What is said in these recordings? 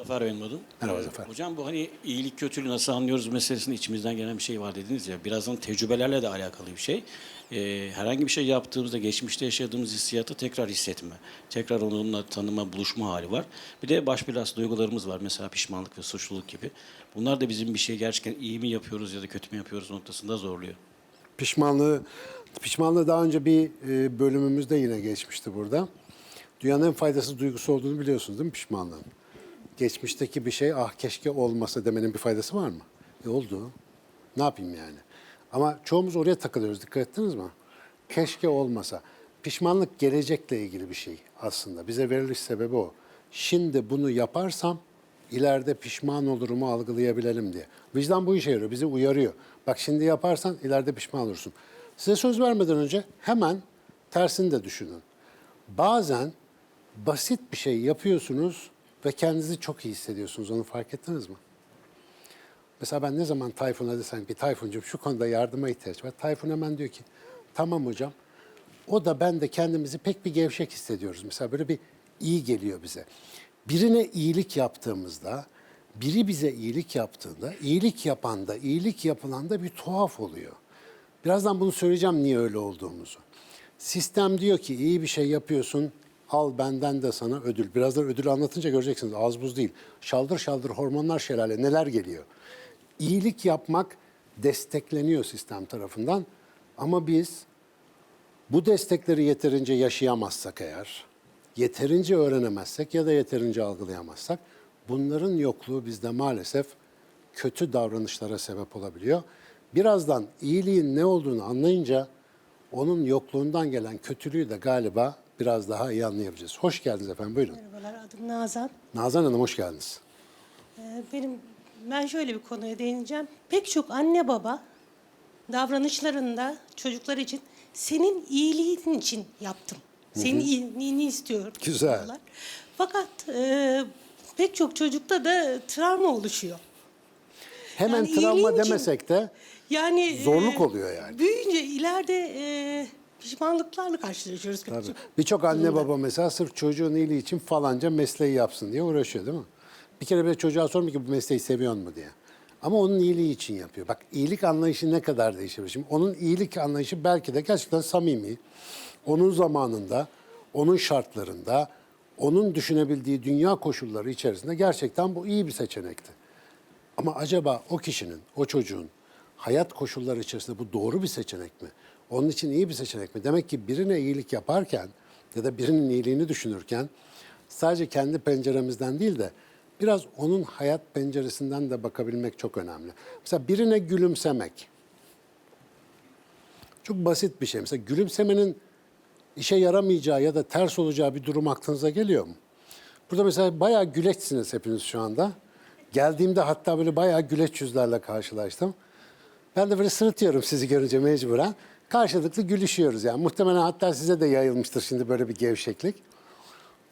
Zafer benim adım. Merhaba Zafer. Hocam bu hani iyilik kötülüğü nasıl anlıyoruz meselesinde içimizden gelen bir şey var dediniz ya. Birazdan tecrübelerle de alakalı bir şey. Ee, herhangi bir şey yaptığımızda geçmişte yaşadığımız hissiyatı tekrar hissetme. Tekrar onunla tanıma, buluşma hali var. Bir de baş belası duygularımız var. Mesela pişmanlık ve suçluluk gibi. Bunlar da bizim bir şey gerçekten iyi mi yapıyoruz ya da kötü mü yapıyoruz noktasında zorluyor. Pişmanlığı, pişmanlığı daha önce bir e, bölümümüzde yine geçmişti burada. Dünyanın en faydasız duygusu olduğunu biliyorsunuz değil mi pişmanlığın? Geçmişteki bir şey ah keşke olmasa demenin bir faydası var mı? E oldu. Ne yapayım yani? Ama çoğumuz oraya takılıyoruz dikkat ettiniz mi? Keşke olmasa. Pişmanlık gelecekle ilgili bir şey aslında. Bize veriliş sebebi o. Şimdi bunu yaparsam ileride pişman olurumu algılayabilelim diye. Vicdan bu işe yarıyor, bizi uyarıyor. Bak şimdi yaparsan ileride pişman olursun. Size söz vermeden önce hemen tersini de düşünün. Bazen basit bir şey yapıyorsunuz ve kendinizi çok iyi hissediyorsunuz. Onu fark ettiniz mi? Mesela ben ne zaman Tayfun'a desem ki Tayfun'cum şu konuda yardıma ihtiyaç var. Tayfun hemen diyor ki tamam hocam. O da ben de kendimizi pek bir gevşek hissediyoruz. Mesela böyle bir iyi geliyor bize. Birine iyilik yaptığımızda, biri bize iyilik yaptığında, iyilik yapan da, iyilik yapılan da bir tuhaf oluyor. Birazdan bunu söyleyeceğim niye öyle olduğumuzu. Sistem diyor ki iyi bir şey yapıyorsun, al benden de sana ödül. Birazdan ödülü anlatınca göreceksiniz az buz değil. Şaldır şaldır hormonlar şelale neler geliyor. İyilik yapmak destekleniyor sistem tarafından ama biz bu destekleri yeterince yaşayamazsak eğer, yeterince öğrenemezsek ya da yeterince algılayamazsak bunların yokluğu bizde maalesef kötü davranışlara sebep olabiliyor. Birazdan iyiliğin ne olduğunu anlayınca onun yokluğundan gelen kötülüğü de galiba biraz daha iyi anlayabileceğiz. Hoş geldiniz efendim buyurun. Merhabalar, adım Nazan. Nazan Hanım hoş geldiniz. Ee, Benim, ben şöyle bir konuya değineceğim. Pek çok anne baba davranışlarında çocuklar için senin iyiliğin için yaptım. Senin iyiliğini istiyorum. Güzel. diyorlar. Fakat e, pek çok çocukta da travma oluşuyor. Hemen Yani travma iyiliğin için- demesek de Yani e, Zorluk oluyor yani. Büyüyünce ileride e, pişmanlıklarla karşılaşıyoruz. Tabii. çok Birçok anne baba mesela sırf çocuğun iyiliği için falanca mesleği yapsın diye uğraşıyor değil mi? Bir kere bile çocuğa sormuyor ki bu mesleği seviyor mu diye. Ama onun iyiliği için yapıyor. Bak iyilik anlayışı ne kadar değişir. Şimdi onun iyilik anlayışı belki de gerçekten samimi. Onun zamanında, onun şartlarında, onun düşünebildiği dünya koşulları içerisinde gerçekten bu iyi bir seçenekti. Ama acaba o kişinin, o çocuğun hayat koşulları içerisinde bu doğru bir seçenek mi? Onun için iyi bir seçenek mi? Demek ki birine iyilik yaparken ya da birinin iyiliğini düşünürken sadece kendi penceremizden değil de biraz onun hayat penceresinden de bakabilmek çok önemli. Mesela birine gülümsemek. Çok basit bir şey. Mesela gülümsemenin işe yaramayacağı ya da ters olacağı bir durum aklınıza geliyor mu? Burada mesela bayağı güleçsiniz hepiniz şu anda. Geldiğimde hatta böyle bayağı güleç yüzlerle karşılaştım. Ben de böyle sırıtıyorum sizi görünce mecburen. Karşılıklı gülüşüyoruz yani. Muhtemelen hatta size de yayılmıştır şimdi böyle bir gevşeklik.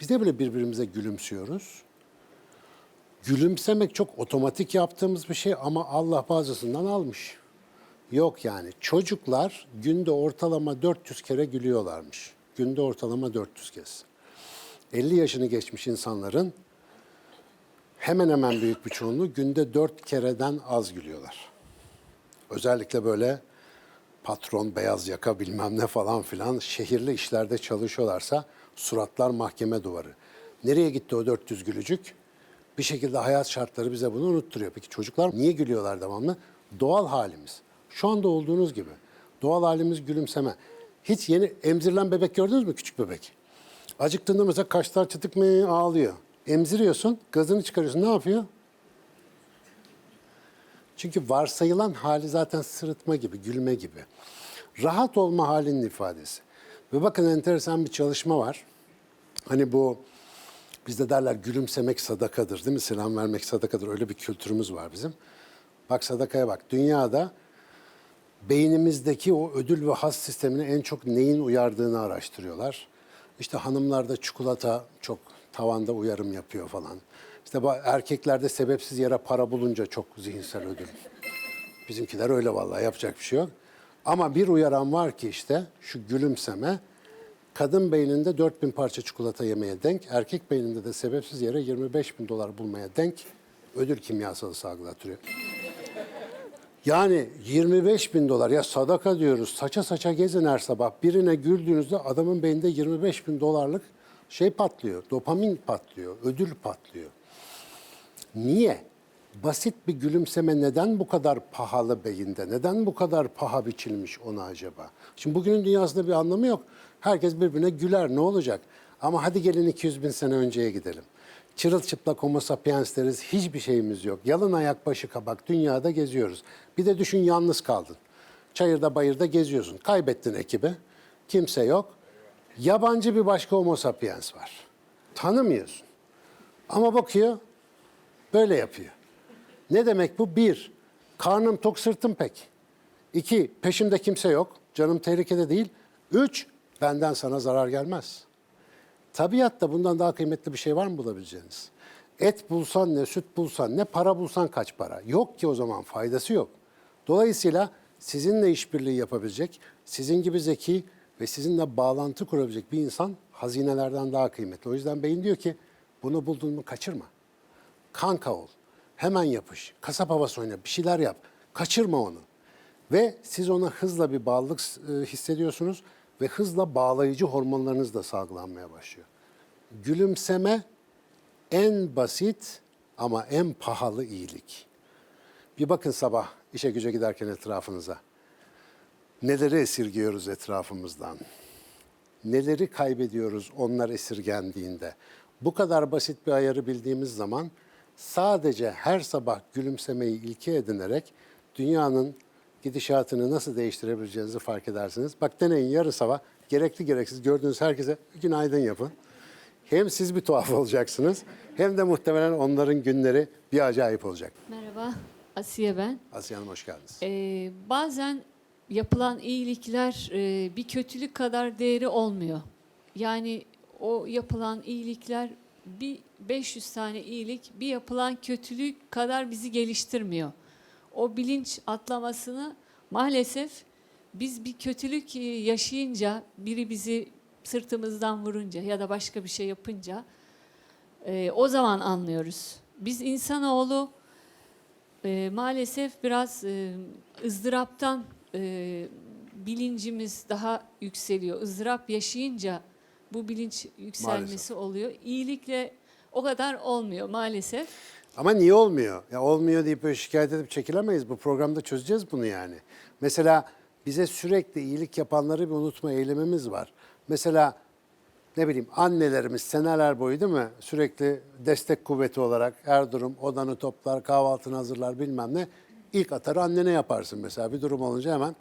Biz de böyle birbirimize gülümsüyoruz. Gülümsemek çok otomatik yaptığımız bir şey ama Allah bazısından almış. Yok yani. Çocuklar günde ortalama 400 kere gülüyorlarmış. Günde ortalama 400 kez. 50 yaşını geçmiş insanların hemen hemen büyük bir çoğunluğu günde 4 kereden az gülüyorlar. Özellikle böyle patron, beyaz yaka bilmem ne falan filan şehirli işlerde çalışıyorlarsa suratlar mahkeme duvarı. Nereye gitti o 400 gülücük? Bir şekilde hayat şartları bize bunu unutturuyor. Peki çocuklar niye gülüyorlar devamlı? Doğal halimiz. Şu anda olduğunuz gibi. Doğal halimiz gülümseme. Hiç yeni emzirilen bebek gördünüz mü küçük bebek? Acıktığında mesela kaşlar çıtık mı ağlıyor. Emziriyorsun, gazını çıkarıyorsun. Ne yapıyor? Çünkü varsayılan hali zaten sırıtma gibi, gülme gibi. Rahat olma halinin ifadesi. Ve bakın enteresan bir çalışma var. Hani bu bizde derler gülümsemek sadakadır değil mi? Selam vermek sadakadır. Öyle bir kültürümüz var bizim. Bak sadakaya bak. Dünyada beynimizdeki o ödül ve has sistemini en çok neyin uyardığını araştırıyorlar. İşte hanımlarda çikolata çok tavanda uyarım yapıyor falan. İşte erkeklerde sebepsiz yere para bulunca çok zihinsel ödül. Bizimkiler öyle vallahi yapacak bir şey yok. Ama bir uyaran var ki işte şu gülümseme kadın beyninde 4000 parça çikolata yemeye denk, erkek beyninde de sebepsiz yere 25 bin dolar bulmaya denk ödül kimyasalı salgılatıyor. Yani 25 bin dolar ya sadaka diyoruz saça saça gezin her sabah. Birine güldüğünüzde adamın beyninde 25 bin dolarlık şey patlıyor. Dopamin patlıyor, ödül patlıyor. Niye? Basit bir gülümseme neden bu kadar pahalı beyinde? Neden bu kadar paha biçilmiş ona acaba? Şimdi bugünün dünyasında bir anlamı yok. Herkes birbirine güler ne olacak? Ama hadi gelin 200 bin sene önceye gidelim. Çırılçıplak homo sapiens deriz, hiçbir şeyimiz yok. Yalın ayak başı kabak dünyada geziyoruz. Bir de düşün yalnız kaldın. Çayırda bayırda geziyorsun. Kaybettin ekibi. Kimse yok. Yabancı bir başka homo sapiens var. Tanımıyorsun. Ama bakıyor, böyle yapıyor. Ne demek bu? Bir, karnım tok sırtım pek. İki, peşimde kimse yok. Canım tehlikede değil. Üç, benden sana zarar gelmez. Tabiatta bundan daha kıymetli bir şey var mı bulabileceğiniz? Et bulsan ne, süt bulsan ne, para bulsan kaç para? Yok ki o zaman faydası yok. Dolayısıyla sizinle işbirliği yapabilecek, sizin gibi zeki ve sizinle bağlantı kurabilecek bir insan hazinelerden daha kıymetli. O yüzden beyin diyor ki bunu buldun mu kaçırma. Kanka ol. Hemen yapış. Kasap havası oyna. Bir şeyler yap. Kaçırma onu. Ve siz ona hızla bir bağlılık e, hissediyorsunuz ve hızla bağlayıcı hormonlarınız da salgılanmaya başlıyor. Gülümseme en basit ama en pahalı iyilik. Bir bakın sabah işe güce giderken etrafınıza. Neleri esirgiyoruz etrafımızdan? Neleri kaybediyoruz onlar esirgendiğinde? Bu kadar basit bir ayarı bildiğimiz zaman sadece her sabah gülümsemeyi ilke edinerek dünyanın gidişatını nasıl değiştirebileceğinizi fark edersiniz. Bak deneyin yarın sabah gerekli gereksiz gördüğünüz herkese günaydın yapın. Hem siz bir tuhaf olacaksınız hem de muhtemelen onların günleri bir acayip olacak. Merhaba, Asiye ben. Asiye Hanım hoş geldiniz. Ee, bazen yapılan iyilikler e, bir kötülük kadar değeri olmuyor. Yani o yapılan iyilikler bir 500 tane iyilik bir yapılan kötülük kadar bizi geliştirmiyor. O bilinç atlamasını maalesef biz bir kötülük e, yaşayınca, biri bizi sırtımızdan vurunca ya da başka bir şey yapınca e, o zaman anlıyoruz. Biz insanoğlu e, maalesef biraz e, ızdıraptan e, bilincimiz daha yükseliyor. Izdırap yaşayınca bu bilinç yükselmesi Maalesef. oluyor. İyilikle o kadar olmuyor maalesef. Ama niye olmuyor? Ya olmuyor deyip böyle şikayet edip çekilemeyiz. Bu programda çözeceğiz bunu yani. Mesela bize sürekli iyilik yapanları bir unutma eylemimiz var. Mesela ne bileyim annelerimiz seneler boyu değil mi? Sürekli destek kuvveti olarak her durum odanı toplar, kahvaltını hazırlar bilmem ne. İlk atarı annene yaparsın mesela bir durum olunca hemen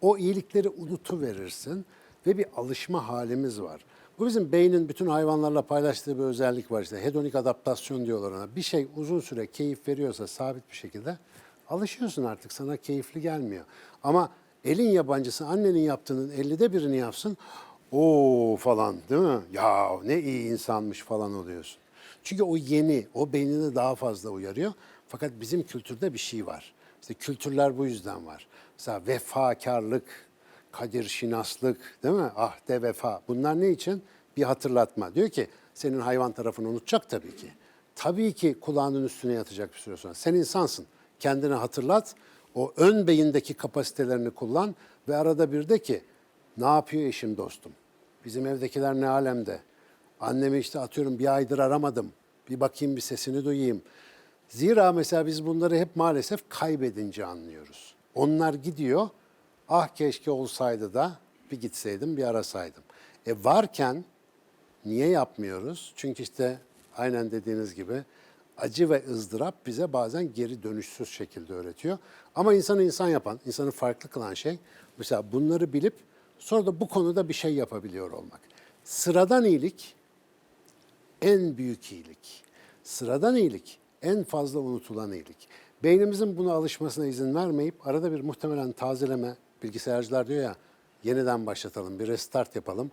o iyilikleri unutuverirsin ve bir alışma halimiz var. Bu bizim beynin bütün hayvanlarla paylaştığı bir özellik var işte. Hedonik adaptasyon diyorlar ona. Bir şey uzun süre keyif veriyorsa sabit bir şekilde alışıyorsun artık sana keyifli gelmiyor. Ama elin yabancısı annenin yaptığının 50'de birini yapsın. o falan değil mi? Ya ne iyi insanmış falan oluyorsun. Çünkü o yeni, o beynini daha fazla uyarıyor. Fakat bizim kültürde bir şey var. İşte kültürler bu yüzden var. Mesela vefakarlık, kadir şinaslık değil mi? Ahde vefa. Bunlar ne için? Bir hatırlatma. Diyor ki senin hayvan tarafını unutacak tabii ki. Tabii ki kulağının üstüne yatacak bir süre sonra. Sen insansın. Kendini hatırlat. O ön beyindeki kapasitelerini kullan ve arada bir de ki ne yapıyor eşim dostum? Bizim evdekiler ne alemde? Annemi işte atıyorum bir aydır aramadım. Bir bakayım bir sesini duyayım. Zira mesela biz bunları hep maalesef kaybedince anlıyoruz. Onlar gidiyor. Ah keşke olsaydı da bir gitseydim bir arasaydım. E varken niye yapmıyoruz? Çünkü işte aynen dediğiniz gibi acı ve ızdırap bize bazen geri dönüşsüz şekilde öğretiyor. Ama insanı insan yapan, insanı farklı kılan şey mesela bunları bilip sonra da bu konuda bir şey yapabiliyor olmak. Sıradan iyilik en büyük iyilik. Sıradan iyilik en fazla unutulan iyilik. Beynimizin buna alışmasına izin vermeyip arada bir muhtemelen tazeleme, bilgisayarcılar diyor ya yeniden başlatalım, bir restart yapalım.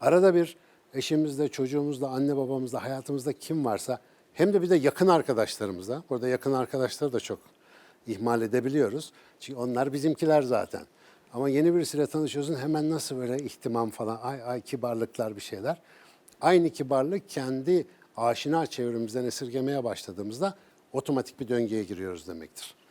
Arada bir eşimizle, çocuğumuzla, anne babamızla, hayatımızda kim varsa hem de bir de yakın arkadaşlarımızla, burada yakın arkadaşları da çok ihmal edebiliyoruz. Çünkü onlar bizimkiler zaten. Ama yeni birisiyle tanışıyorsun hemen nasıl böyle ihtimam falan, ay ay kibarlıklar bir şeyler. Aynı kibarlık kendi aşina çevremizden esirgemeye başladığımızda otomatik bir döngüye giriyoruz demektir.